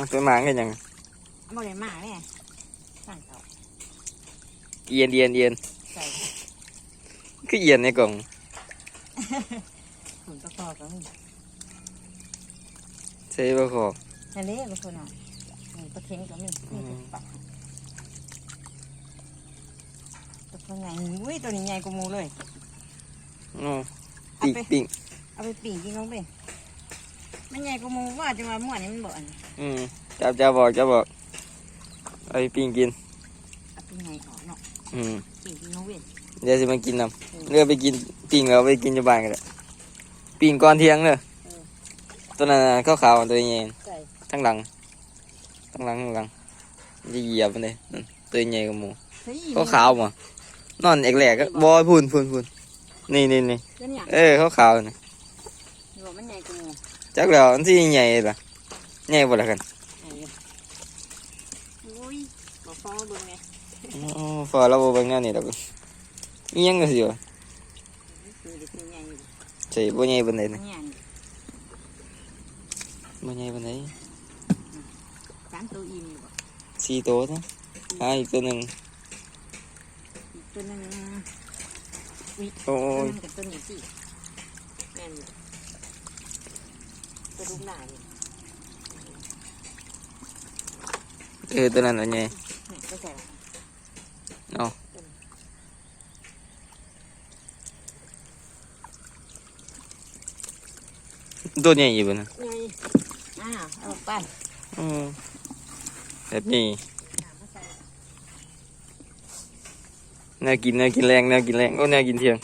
เอาไปหมากันยังบ่ได้มาแม่สั่งเขาเอียนเอียนเอียนใส่คือเอียนในกล่องขุนประกอบก็มีใช่ป่ะขอนั่นเลยบางคนอะนี่ปลาเค็งก็มีนี่ตัวปลาตัวใหญ่อุ้ยตัวนี้ใหญ่กว่าหมูเลยอ๋อปิ้งปิ้งเอาไปปีกกินลงไป มันใหญ่กว่าหมูว่าจังว่าหม้อนี่มันบ่อนอืมจับจับบอกจับบอกเอาไปปิ้งกินเอาไปใหญ่ออกเนาะอืมปีกกินลงเว้ยเดี๋ยวจะมากินน้ำเรือไปกินปิ้งแล้วไปกินอยู่บ้านกันเลยปิ้งก่อนเที่ยงเนอะตัวนั้นน่ะขาวๆตัวใหญ่ใส่ทั้งหลังทั้งหลังทั้งหลังมันจะเหยียบมันเลยนั่นตัวใหญ่กับหมูเฮ้ยเขาขาวๆมานอนเอกแหลกก็บอยพูนพูนพูนนี่นี่นี่ เดี๋ยวเนี่ย เออเขาขาวๆนี่อยู่ว่ามันใหญ่ก ว่าหมูจักแล้วมันที่ใหญ่ปะใหญ่บ่ละกันใหญ่อยู่อุ้ยบ่ฟ้อเบิ่งไงอ๋อพอเราบ่เบิ่งแนวนี้ดอกมีหยังก็สิวะคือเด็กตัวใหญ่อยู่ใช่บ่ใหญ่ปานใดมันะนใหญ่บ่ใหญ่ปานใดสามตัวอิ่มอยู่บ่สี่ตัวนะหาอีกตัวหนึงอีกตัวหนึงอุ้ยโอ้ตัวยนึงกับตัวนี้สิแม่นอยู่ตัวลูกหลานนี่เออตัวนั้นน่ะใหญ่นี่ก็ใส่ละเอาตัวใหญ่อยู่บ่นะไงอ้าวเอาไปอืมแบบนี้น้ำมาใส่แนวกินแนวกินแรงแนวกินแรงโอ้แนวกินเที่ยง